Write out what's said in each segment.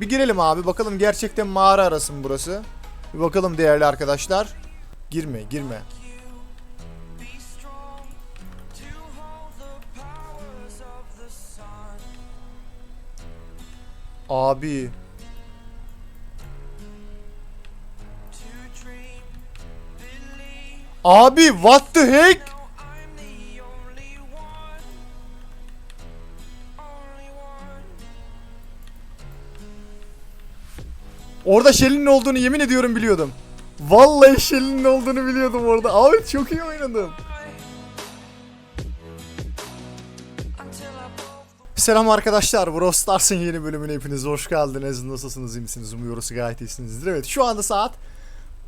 Bir girelim abi bakalım gerçekten mağara arası mı burası? Bir bakalım değerli arkadaşlar. Girme girme. Abi. Abi what the heck? Orada Shelly'nin olduğunu yemin ediyorum biliyordum. Vallahi Shelly'nin olduğunu biliyordum orada. Abi çok iyi oynadım. Selam arkadaşlar. Brawl Stars'ın yeni bölümüne hepiniz hoş geldiniz. Nasılsınız, iyi misiniz? Umuyoruz gayet iyisinizdir. Evet, şu anda saat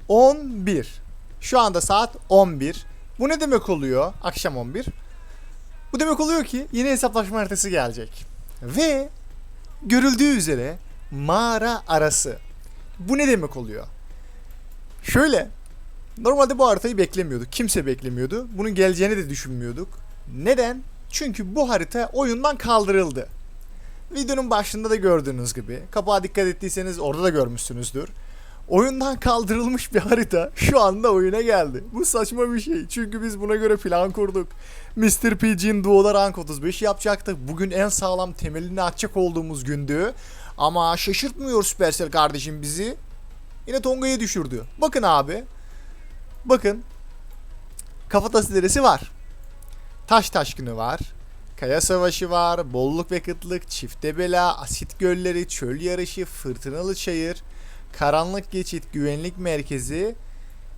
11. Şu anda saat 11. Bu ne demek oluyor? Akşam 11. Bu demek oluyor ki yeni hesaplaşma haritası gelecek. Ve görüldüğü üzere mağara arası. Bu ne demek oluyor? Şöyle. Normalde bu haritayı beklemiyorduk. Kimse beklemiyordu. Bunun geleceğini de düşünmüyorduk. Neden? Çünkü bu harita oyundan kaldırıldı. Videonun başında da gördüğünüz gibi. Kapağa dikkat ettiyseniz orada da görmüşsünüzdür. Oyundan kaldırılmış bir harita şu anda oyuna geldi. Bu saçma bir şey. Çünkü biz buna göre plan kurduk. Mr. PG'nin Duo'da rank 35 yapacaktık. Bugün en sağlam temelini atacak olduğumuz gündü. Ama şaşırtmıyor Supercell kardeşim bizi. Yine Tonga'yı düşürdü. Bakın abi. Bakın. Kafatası deresi var. Taş taşkını var. Kaya savaşı var. Bolluk ve kıtlık, çifte bela, asit gölleri, çöl yarışı, fırtınalı çayır, karanlık geçit, güvenlik merkezi,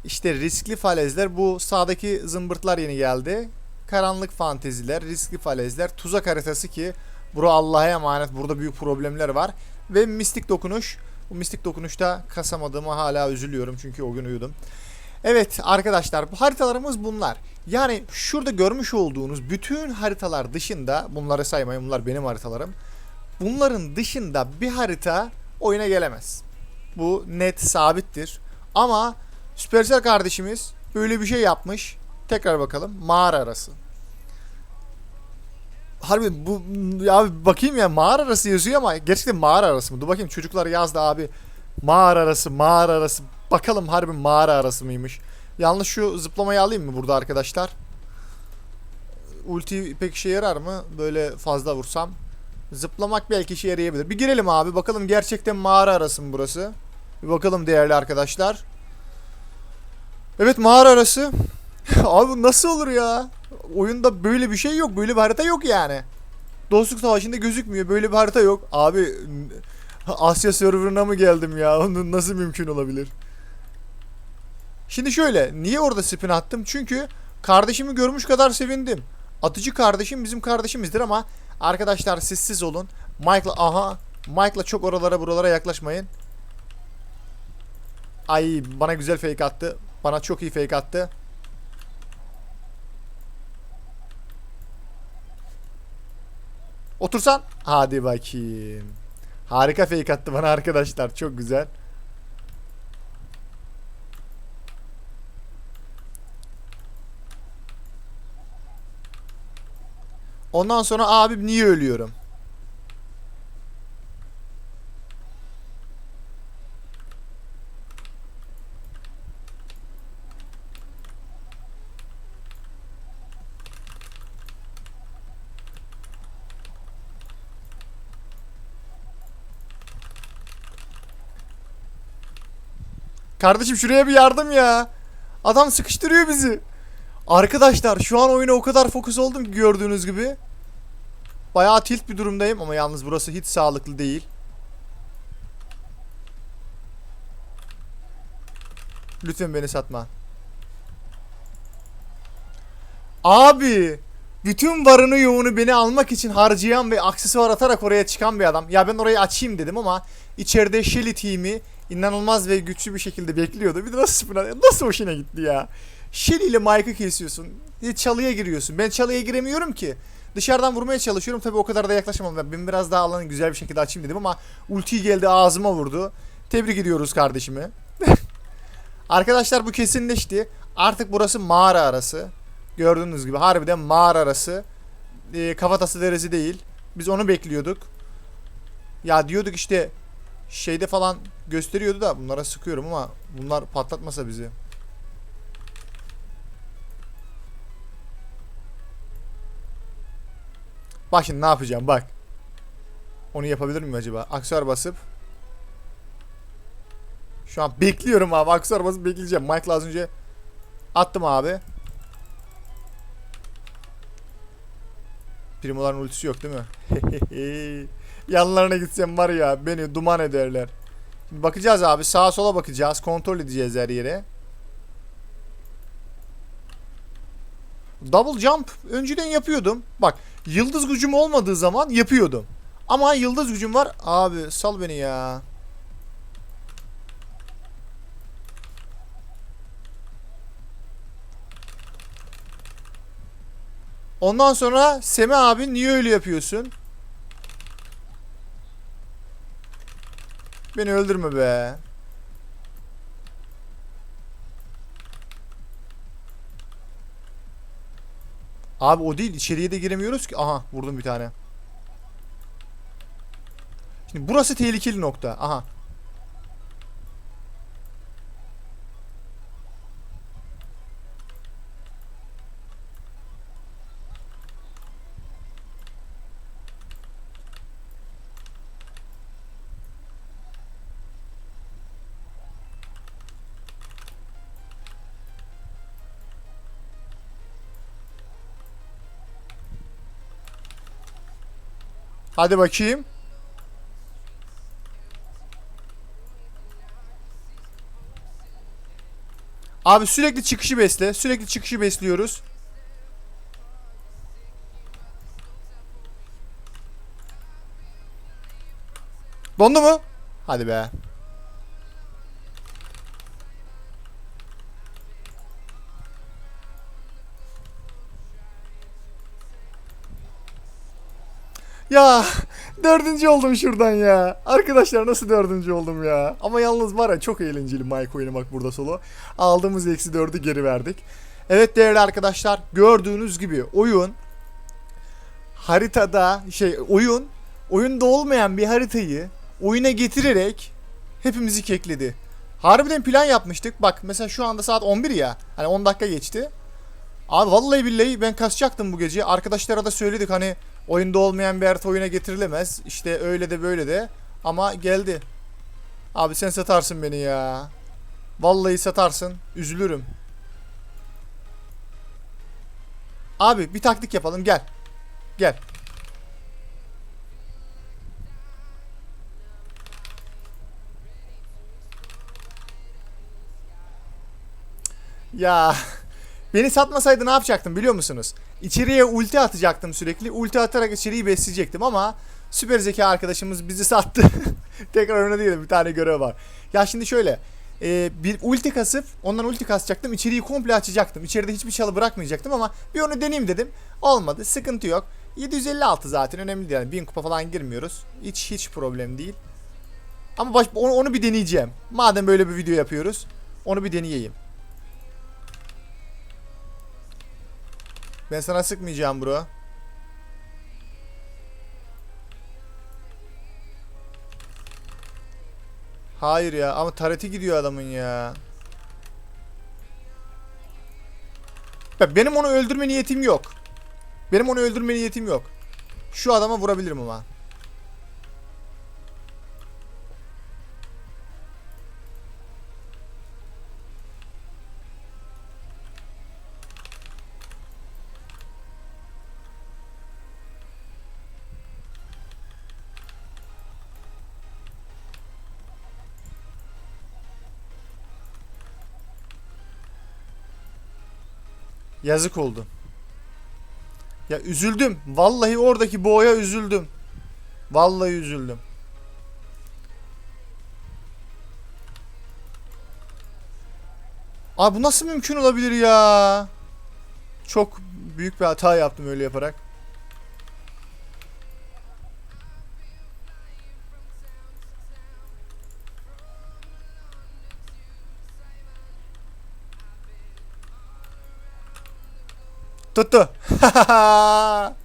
işte riskli falezler. Bu sağdaki zımbırtlar yeni geldi. Karanlık fanteziler, riskli falezler, tuzak haritası ki bura Allah'a emanet. Burada büyük problemler var. Ve mistik dokunuş. Bu mistik dokunuşta kasamadığıma hala üzülüyorum çünkü o gün uyudum. Evet arkadaşlar bu haritalarımız bunlar. Yani şurada görmüş olduğunuz bütün haritalar dışında bunları saymayın bunlar benim haritalarım. Bunların dışında bir harita oyuna gelemez. Bu net sabittir. Ama Supercell kardeşimiz böyle bir şey yapmış. Tekrar bakalım. Mağara arası. Harbi bu ya bir bakayım ya mağara arası yazıyor ama gerçekten mağara arası mı? Dur bakayım çocuklar yazdı abi. Mağara arası, mağara arası. Bakalım harbi mağara arası mıymış? Yalnız şu zıplamayı alayım mı burada arkadaşlar? Ulti pek işe yarar mı? Böyle fazla vursam. Zıplamak belki işe yarayabilir. Bir girelim abi. Bakalım gerçekten mağara arası mı burası? Bir bakalım değerli arkadaşlar. Evet mağara arası. abi nasıl olur ya? Oyunda böyle bir şey yok. Böyle bir harita yok yani. Dostluk Savaşı'nda gözükmüyor. Böyle bir harita yok. Abi Asya serverına mı geldim ya? Onun nasıl mümkün olabilir? Şimdi şöyle. Niye orada spin attım? Çünkü kardeşimi görmüş kadar sevindim. Atıcı kardeşim bizim kardeşimizdir ama arkadaşlar sessiz olun. Mike'la aha Mike'la çok oralara buralara yaklaşmayın. Ay bana güzel fake attı. Bana çok iyi fake attı. Otursan. Hadi bakayım. Harika fake attı bana arkadaşlar. Çok güzel. Ondan sonra abim niye ölüyorum? Kardeşim şuraya bir yardım ya. Adam sıkıştırıyor bizi. Arkadaşlar şu an oyuna o kadar fokus oldum ki gördüğünüz gibi. Bayağı tilt bir durumdayım ama yalnız burası hiç sağlıklı değil. Lütfen beni satma. Abi bütün varını yoğunu beni almak için harcayan ve aksesuar atarak oraya çıkan bir adam. Ya ben orayı açayım dedim ama içeride Shelly team'i inanılmaz ve güçlü bir şekilde bekliyordu. Bir de nasıl spin Nasıl hoşuna gitti ya. Shelly ile Mike'ı kesiyorsun. Çalıya giriyorsun. Ben çalıya giremiyorum ki. Dışarıdan vurmaya çalışıyorum. Tabi o kadar da yaklaşamam. Ben biraz daha alanı güzel bir şekilde açayım dedim ama ulti geldi ağzıma vurdu. Tebrik ediyoruz kardeşimi. Arkadaşlar bu kesinleşti. Artık burası mağara arası. Gördüğünüz gibi harbiden mağara arası. E, kafatası deresi değil. Biz onu bekliyorduk. Ya diyorduk işte şeyde falan gösteriyordu da bunlara sıkıyorum ama bunlar patlatmasa bizi. Bak şimdi ne yapacağım bak. Onu yapabilir miyim acaba? Aksesuar basıp. Şu an bekliyorum abi. Aksesuar basıp bekleyeceğim. Michael az önce attım abi. Primoların ultisi yok değil mi? Yanlarına gitsem var ya beni duman ederler. Bakacağız abi. Sağa sola bakacağız. Kontrol edeceğiz her yere. Double jump önceden yapıyordum. Bak yıldız gücüm olmadığı zaman yapıyordum. Ama yıldız gücüm var. Abi sal beni ya. Ondan sonra Semi abi niye öyle yapıyorsun? Beni öldürme be. Abi o değil içeriye de giremiyoruz ki. Aha vurdum bir tane. Şimdi burası tehlikeli nokta. Aha. Hadi bakayım. Abi sürekli çıkışı besle. Sürekli çıkışı besliyoruz. Dondu mu? Hadi be. Ya dördüncü oldum şuradan ya. Arkadaşlar nasıl dördüncü oldum ya. Ama yalnız var ya çok eğlenceli Mike oynamak burada solo. Aldığımız eksi dördü geri verdik. Evet değerli arkadaşlar gördüğünüz gibi oyun haritada şey oyun oyunda olmayan bir haritayı oyuna getirerek hepimizi kekledi. Harbiden plan yapmıştık. Bak mesela şu anda saat 11 ya. Hani 10 dakika geçti. Abi vallahi billahi ben kasacaktım bu gece. Arkadaşlara da söyledik hani oyunda olmayan bir harita oyuna getirilemez. İşte öyle de böyle de. Ama geldi. Abi sen satarsın beni ya. Vallahi satarsın. Üzülürüm. Abi bir taktik yapalım gel. Gel. Ya beni satmasaydı ne yapacaktım biliyor musunuz? İçeriye ulti atacaktım sürekli. Ulti atarak içeriği besleyecektim ama süper zeka arkadaşımız bizi sattı. Tekrar öne değil bir tane görev var. Ya şimdi şöyle. e, bir ulti kasıp ondan ulti kasacaktım. İçeriği komple açacaktım. İçeride hiçbir çalı bırakmayacaktım ama bir onu deneyeyim dedim. Olmadı. Sıkıntı yok. 756 zaten önemli değil. Yani 1000 kupa falan girmiyoruz. Hiç hiç problem değil. Ama baş, onu, onu bir deneyeceğim. Madem böyle bir video yapıyoruz. Onu bir deneyeyim. Ben sana sıkmayacağım bro. Hayır ya ama tareti gidiyor adamın ya. Bak benim onu öldürme niyetim yok. Benim onu öldürme niyetim yok. Şu adama vurabilirim ama. Yazık oldu. Ya üzüldüm. Vallahi oradaki boğaya üzüldüm. Vallahi üzüldüm. Abi bu nasıl mümkün olabilir ya? Çok büyük bir hata yaptım öyle yaparak.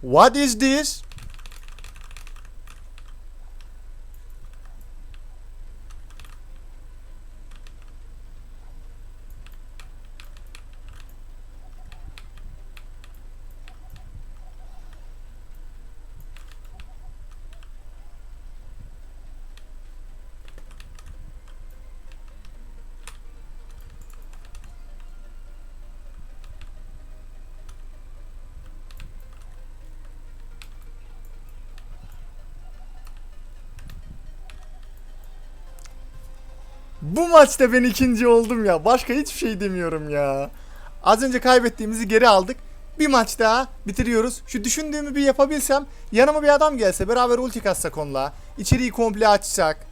What is this? Bu maçta ben ikinci oldum ya. Başka hiçbir şey demiyorum ya. Az önce kaybettiğimizi geri aldık. Bir maç daha bitiriyoruz. Şu düşündüğümü bir yapabilsem yanıma bir adam gelse beraber ulti katsak onunla. İçeriği komple açsak.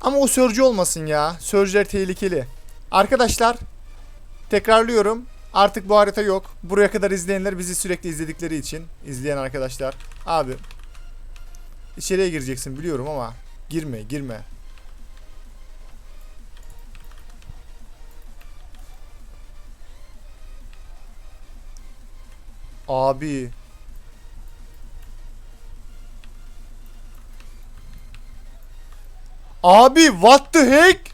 Ama o sörcü olmasın ya. Sörcüler tehlikeli. Arkadaşlar tekrarlıyorum. Artık bu harita yok. Buraya kadar izleyenler bizi sürekli izledikleri için. izleyen arkadaşlar. Abi. içeriye gireceksin biliyorum ama girme girme. Abi. Abi what the heck?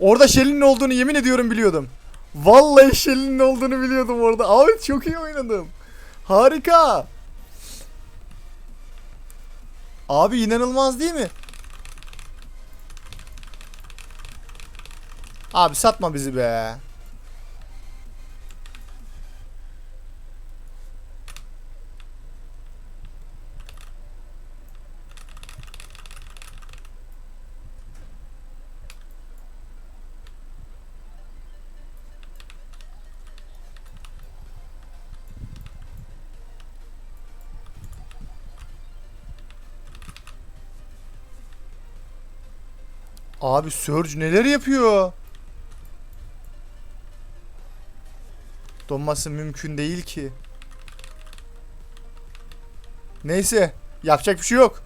Orada Shelly'nin olduğunu yemin ediyorum biliyordum. Vallahi Shelly'nin olduğunu biliyordum orada. Abi çok iyi oynadım. Harika. Abi inanılmaz değil mi? Abi satma bizi be. Abi Surge neler yapıyor? Donması mümkün değil ki. Neyse. Yapacak bir şey yok.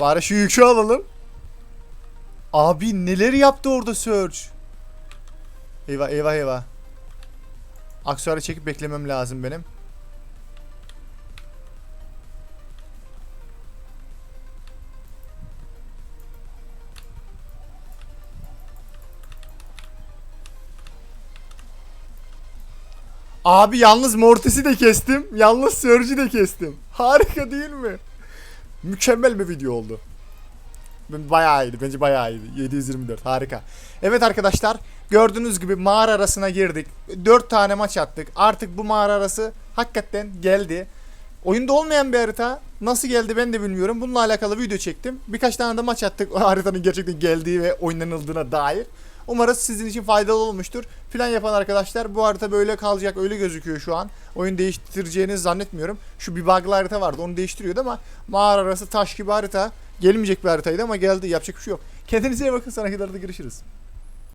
Bari şu yükü alalım. Abi neler yaptı orada Surge? Eyvah eyvah eyvah. Aksuarı çekip beklemem lazım benim. Abi yalnız Mortis'i de kestim. Yalnız Surge'ü de kestim. Harika değil mi? Mükemmel bir video oldu. Bayağı iyiydi. Bence bayağı iyiydi. 724. Harika. Evet arkadaşlar. Gördüğünüz gibi mağara arasına girdik. 4 tane maç attık. Artık bu mağara arası hakikaten geldi. Oyunda olmayan bir harita nasıl geldi ben de bilmiyorum. Bununla alakalı video çektim. Birkaç tane de maç attık. O haritanın gerçekten geldiği ve oynanıldığına dair. Umarız sizin için faydalı olmuştur. Plan yapan arkadaşlar bu harita böyle kalacak öyle gözüküyor şu an. Oyun değiştireceğinizi zannetmiyorum. Şu bir bug'lı harita vardı onu değiştiriyordu ama mağara arası taş gibi harita. Gelmeyecek bir haritaydı ama geldi yapacak bir şey yok. Kendinize iyi bakın sonraki görüşürüz.